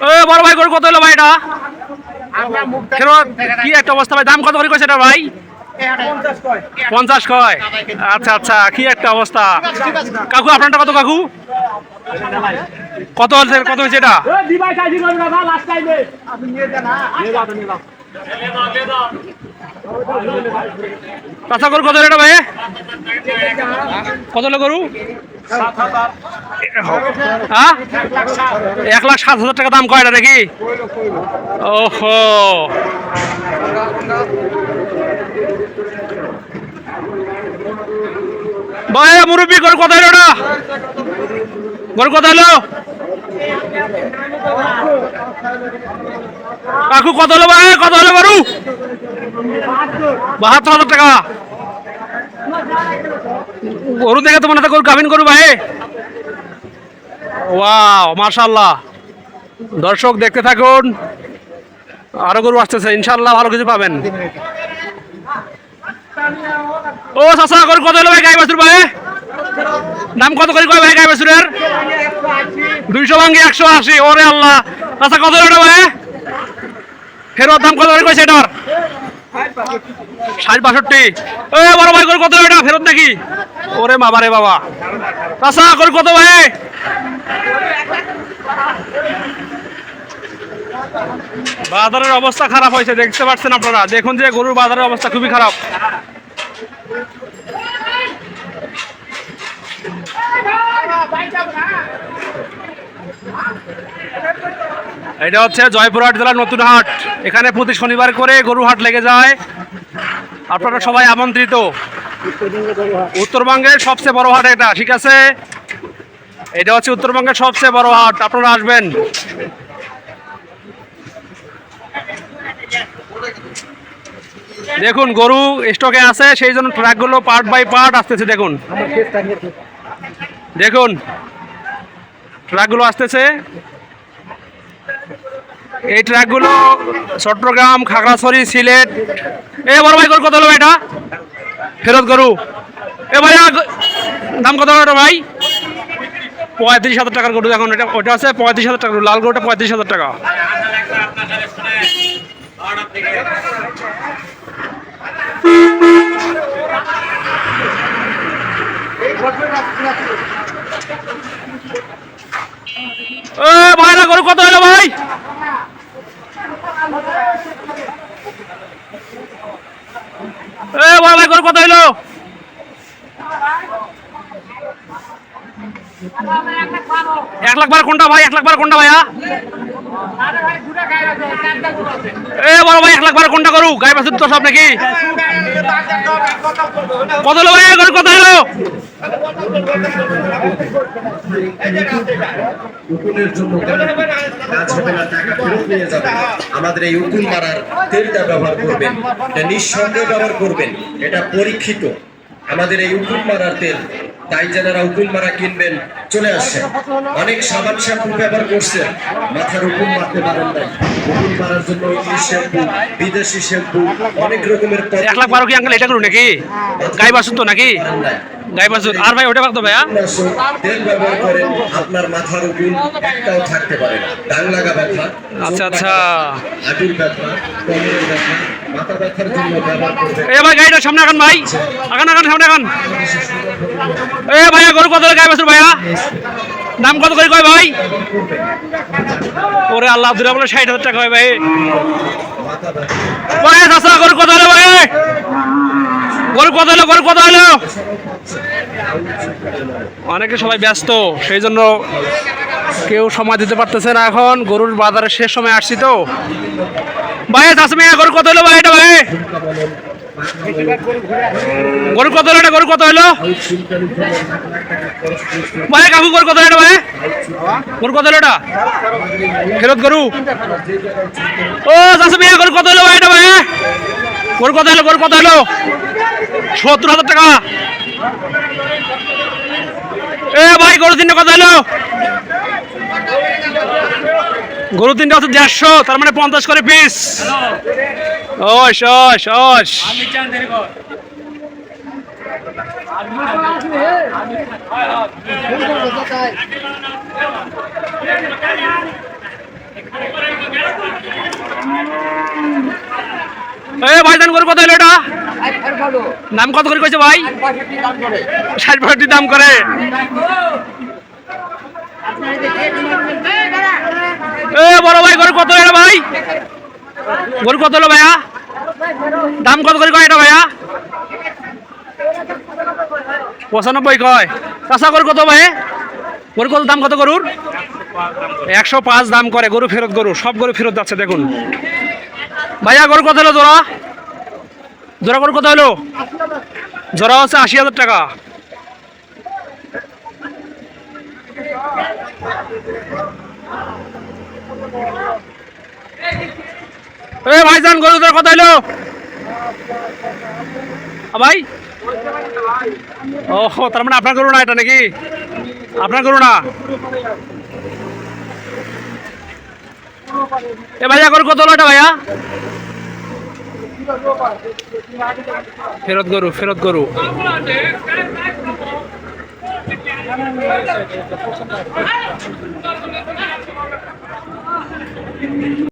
এ বড় ভাই গরু কত হলো ভাই এটা? কেন কি একটা অবস্থা ভাই? দাম কত করে কইছে এটা ভাই? পঞ্চাশ কয়। আচ্ছা আচ্ছা কি একটা অবস্থা। কাকু আপনারটা কত কাকু? কত হচ্ছে কত হয়েছে এটা? কাঁচা গরু কত হলো এটা ভাই? কত হলো গরু? হ্যাঁ? এক লাখ সাত হাজার টাকা দাম কয় এটা নাকি ওহো। ভাই মুরব্বী গরু কত হলো গরু কত হলো? কাকু কত হলো ভাই? কত হলো গরু? বাহাত্তর হাজার টাকা। গরু দেখে তো মনে হয় গরু গাভিন গরু ভাই। ওয়াও মাশাল্লাহ দর্শক, দেখতে থাকুন। আরও গরু আসতেছে ইনশাল্লাহ ভালো কিছু পাবেন। ও, চাচা, গরু কত হলো ভাই গাই বাছুর ভাই? দাম কত করে কয় ভাই গাই বাছুরের দুইশো ভাঙ্গি একশো আশি, ওরে আল্লাহ। চাচা, কত হলো ভাই? ফেরত দাম কত করে কইছে এটার ষাট বাষট্টি। এ, বড় ভাই গরু কত এটা? ফেরত নাকি? ওরে বাবা রে বাবা। চাচা গরু কত ভাই? বাজারের অবস্থা খারাপ হয়েছে, দেখতে পাচ্ছেন আপনারা। দেখুন যে গরুর বাজারের অবস্থা খুবই খারাপ। এটা হচ্ছে জয়পুরহাট জেলার নতুন হাট। এখানে প্রতি শনিবার করে গরু হাট লেগে যায়। আপনারা সবাই আমন্ত্রিত। উত্তরবঙ্গের সবচেয়ে বড় হাট এটা, ঠিক আছে? এটা হচ্ছে উত্তরবঙ্গের সবচেয়ে বড় হাট, আপনারা আসবেন। দেখুন, গরু স্টকে আছে, সেই জন্য ট্রাকগুলো পার্ট বাই পার্ট আসতেছে, দেখুন। দেখুন, ট্রাকগুলো আসতেছে। এই ট্র্যাকগুলো চট্টগ্রাম, খাগড়াছড়ি, সিলেট। এ বড় ভাই কত হলো এটা ফেরত গরু। এ ভাই দাম কত হলো ভাই? পঁয়ত্রিশ হাজার টাকার গরু এখন। এটা, ওটা আছে পঁয়ত্রিশ হাজার টাকা লাল গরুটা পঁয়ত্রিশ হাজার টাকা এ ভাইরা গরু কত হলো ভাই এ বড় ভাই গরু কত হলো এক লাখ কোনটা ভাই, এক লাখ কোনটা ভাইয়া? এক কোনটা বাছুর তো কত হলো ভাই? হলো? আমাদের এই উকুন মারার তেলটা ব্যবহার করবেন। এটা নিঃসন্দেহে ব্যবহার করবেন। এটা পরীক্ষিত। আমাদের এই উকুন মারার তেল তাই যারা উকুল মারা কিনবেন। চলে আসছেন অনেক সাবান শ্যাম্পু ব্যবহার করছেন মাথার উকুল মারতে পারেন নাই। উকুল মারার জন্য ইংলিশ শ্যাম্পু বিদেশি শ্যাম্পু অনেক রকমের এক লাখ বারো কি আঙ্কেল এটা করুন নাকি? গাই বাসুন তো নাকি? গাই বাছুর আর ভাই ওটা ভাবতো ভাইয়া। তেল ব্যবহার করেন আপনার মাথার উকুন একটাও থাকতে পারে না। লাগা ব্যথা আচ্ছা, আচ্ছা। হাঁটুর ব্যথা কোমরের ব্যথা মাথা ব্যথার জন্য ব্যবহার করবেন। এ ভাই গাড়িটা সামনে আগান ভাই। আগান আগান সামনে আগান এ ভাইয়া গরু কত গাই বাছুর ভাইয়া। দাম কত করে কয় ভাই? ওরে আল্লাহ দুরা বলে ষাট হাজার টাকা হয় ভাই। চাষা গরু কত হলো ভাই। গরু কত হলো গরু কত অনেকে সবাই ব্যস্ত, সেই জন্য কেউ সময় দিতে পারতেছে না এখন। গরুর বাজারে শেষ সময় আসছি তো। ভাই চাষমি গরু কত হলো ভাই এটা ভাই। গরু কত হলো গরু কত হলো। ভাই কাকু গরু কত হলো ভাই। গরু কত হলো, এটা। ফেরত গরু। ও চাষমি গরু কত হলো ভাই, এটা ভাই। ওর কথা হলো ওর কথা হলো সত্তর হাজার টাকা। এ ভাই, গরু তিনটা কথা হলো গরু তিনটা হচ্ছে দেড়শো, তার মানে পঞ্চাশ করে পিস ওস ওস ওস আমি এ ভাইজান গরু কত হলো এটা? দাম কত করে কইছে ভাই? ষাট পঁয়ষট্টি দাম করে। এ বড় ভাই গরু কত হলো ভাই? গরু কত হলো ভাইয়া? দাম কত করে কয় এটা ভাইয়া? পঁচানব্বই কয়। কাঁচা গরু কত ভাই? গরু কত দাম কত গরুর? একশো পাঁচ দাম করে গরু ফেরত গরু সব গরু ফেরত যাচ্ছে দেখুন। ভাইয়া গরু কত হলো জোড়া? জোড়া গরু কত হলো? জোড়া হচ্ছে আশি হাজার টাকা। এ ভাইজান গরু জোড়া কত হলো? ভাই? ও তার মানে আপনার গরু না এটা নাকি? আপনার গরু না? এ ভাইয়া গরু কত লটা ভাইয়া? ফেরত গরু ফেরত গরু।